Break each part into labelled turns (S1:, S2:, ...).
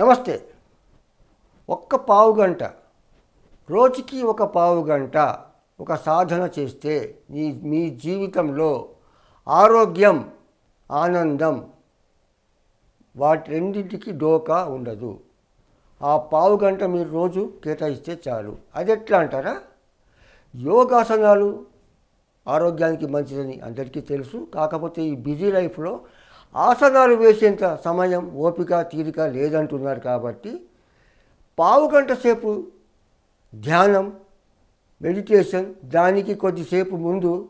S1: నమస్తే. ఒక్క పావు గంట. రోజుకి ఒక పావు గంట ఒక సాధన చేస్తే మీ మీ జీవితంలో ఆరోగ్యం ఆనందం వాటి రెండింటికి డోకా ఉండదు. ఆ పావు గంట మీరు రోజు కేటాయిస్తే చాలు. అది ఎట్లా అంటారా? యోగాసనాలు ఆరోగ్యానికి మంచిదని అందరికీ తెలుసు. కాకపోతే ఈ బిజీ లైఫ్లో ఆసనాలు వేసేంత సమయం ఓపిక తీరిక లేదంటున్నారు కాబట్టి పావు గంట సేపు ధ్యానం మెడిటేషన్ దానికి కొద్దిసేపు ముందు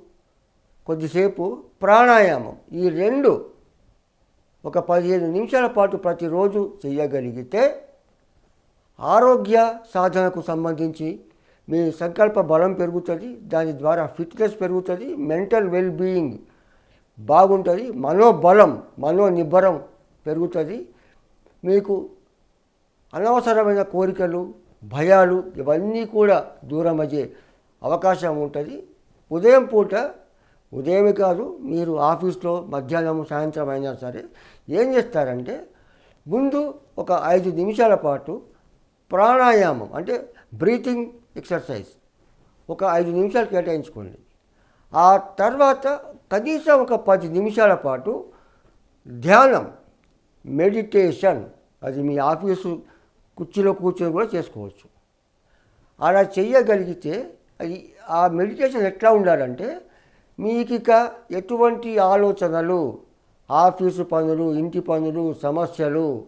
S1: కొద్దిసేపు ప్రాణాయామం. ఈ రెండు ఒక పదిహేను నిమిషాల పాటు ప్రతిరోజు చేయగలిగితే ఆరోగ్య సాధనకు సంబంధించి మీ సంకల్ప బలం పెరుగుతుంది దాని ద్వారా ఫిట్నెస్ పెరుగుతుంది మెంటల్ వెల్ బీయింగ్ బాగుంటుంది మనోబలం మనోనిబ్బరం పెరుగుతుంది. మీకు అనవసరమైన కోరికలు భయాలు ఇవన్నీ కూడా దూరం అయ్యే అవకాశం ఉంటుంది. ఉదయం పూట ఉదయమే కాదు మీరు ఆఫీస్లో మధ్యాహ్నం సాయంత్రం అయినా సరే ఏం చేస్తారంటే ముందు ఒక ఐదు నిమిషాల పాటు ప్రాణాయామం అంటే బ్రీతింగ్ ఎక్సర్సైజ్ ఒక ఐదు నిమిషాలు కేటాయించుకోండి. ఆ తర్వాత కనీసం ఒక పది నిమిషాల పాటు ధ్యానం మెడిటేషన్ అది మీ ఆఫీసు కుర్చీలో కూర్చొని కూడా చేసుకోవచ్చు. అలా చేయగలిగితే అది ఆ మెడిటేషన్ ఎట్లా ఉండాలంటే మీకు ఇక ఎటువంటి ఆలోచనలు ఆఫీసు పనులు ఇంటి పనులు సమస్యలు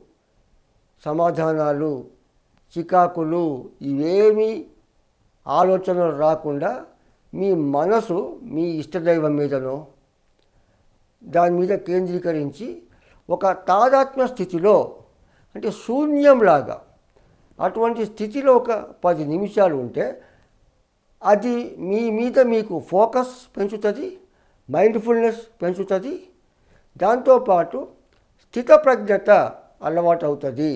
S1: సమాధానాలు చికాకులు ఇవేమీ ఆలోచనలు రాకుండా మీ మనసు మీ ఇష్టదైవం మీదనో దాని మీద కేంద్రీకరించి ఒక తాదాత్మ్య స్థితిలో అంటే శూన్యంలాగా అటువంటి స్థితిలో ఒక పది నిమిషాలు ఉంటే అది మీ మీద మీకు ఫోకస్ పెంచుతుంది మైండ్ఫుల్నెస్ పెంచుతుంది దాంతోపాటు స్థితప్రజ్ఞత అలవాటు అవుతుంది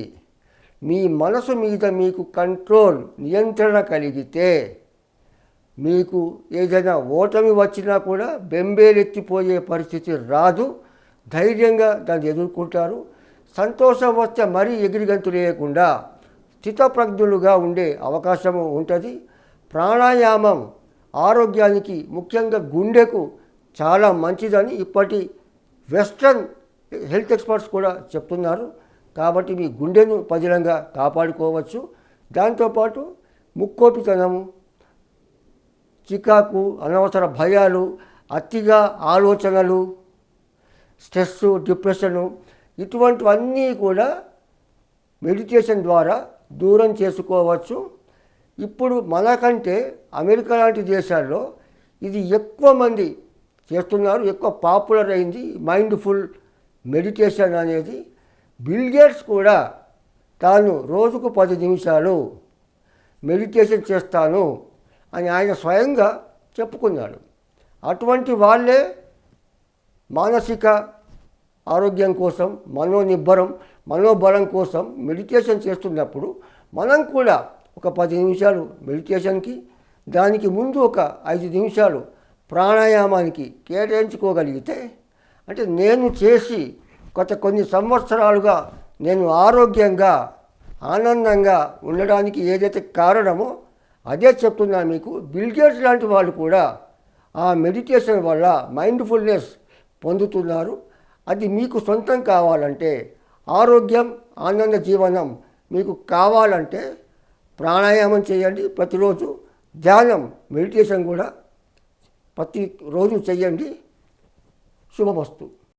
S1: మీ మనసు మీద మీకు కంట్రోల్ నియంత్రణ కలిగితే మీకు ఏదైనా ఓటమి వచ్చినా కూడా బెంబేలెత్తిపోయే పరిస్థితి రాదు. ధైర్యంగా దాన్ని ఎదుర్కొంటారు. సంతోషం వస్తే మరీ ఎగిరిగంతు లేకుండా స్థితప్రజ్ఞులుగా ఉండే అవకాశము ఉంటుంది. ప్రాణాయామం ఆరోగ్యానికి ముఖ్యంగా గుండెకు చాలా మంచిదని ఇప్పటి వెస్ట్రన్ హెల్త్ ఎక్స్పర్ట్స్ కూడా చెప్తున్నారు. కాబట్టి మీ గుండెను పదిలంగా కాపాడుకోవచ్చు. దాంతోపాటు ముక్కోపితనము చికాకు అనవసర భయాలు అతిగా ఆలోచనలు స్ట్రెస్ డిప్రెషను ఇటువంటివన్నీ కూడా మెడిటేషన్ ద్వారా దూరం చేసుకోవచ్చు. ఇప్పుడు మనకంటే అమెరికా లాంటి దేశాల్లో ఇది ఎక్కువ మంది చేస్తున్నారు ఎక్కువ పాపులర్ అయింది మైండ్ఫుల్ మెడిటేషన్ అనేది. బిల్గేట్స్ కూడా తాను రోజుకు పది నిమిషాలు మెడిటేషన్ చేస్తాను అని ఆయన స్వయంగా చెప్పుకున్నాడు. అటువంటి వాళ్ళే మానసిక ఆరోగ్యం కోసం మనోనిబ్బరం మనోబలం కోసం మెడిటేషన్ చేస్తున్నప్పుడు మనం కూడా ఒక పది నిమిషాలు మెడిటేషన్కి దానికి ముందు ఒక ఐదు నిమిషాలు ప్రాణాయామానికి కేటాయించుకోగలిగితే అంటే నేను చేసి గత కొన్ని సంవత్సరాలుగా నేను ఆరోగ్యంగా ఆనందంగా ఉండడానికి ఏదైతే కారణమో అదే చెప్తున్నా మీకు బిల్గేట్స్ లాంటి వాళ్ళు కూడా ఆ మెడిటేషన్ వల్ల మైండ్ఫుల్నెస్ పొందుతున్నారు. అది మీకు సొంతం కావాలంటే ఆరోగ్యం ఆనంద జీవనం మీకు కావాలంటే ప్రాణాయామం చేయండి. ప్రతిరోజు ధ్యానం మెడిటేషన్ కూడా ప్రతిరోజు చేయండి. శుభమస్తు.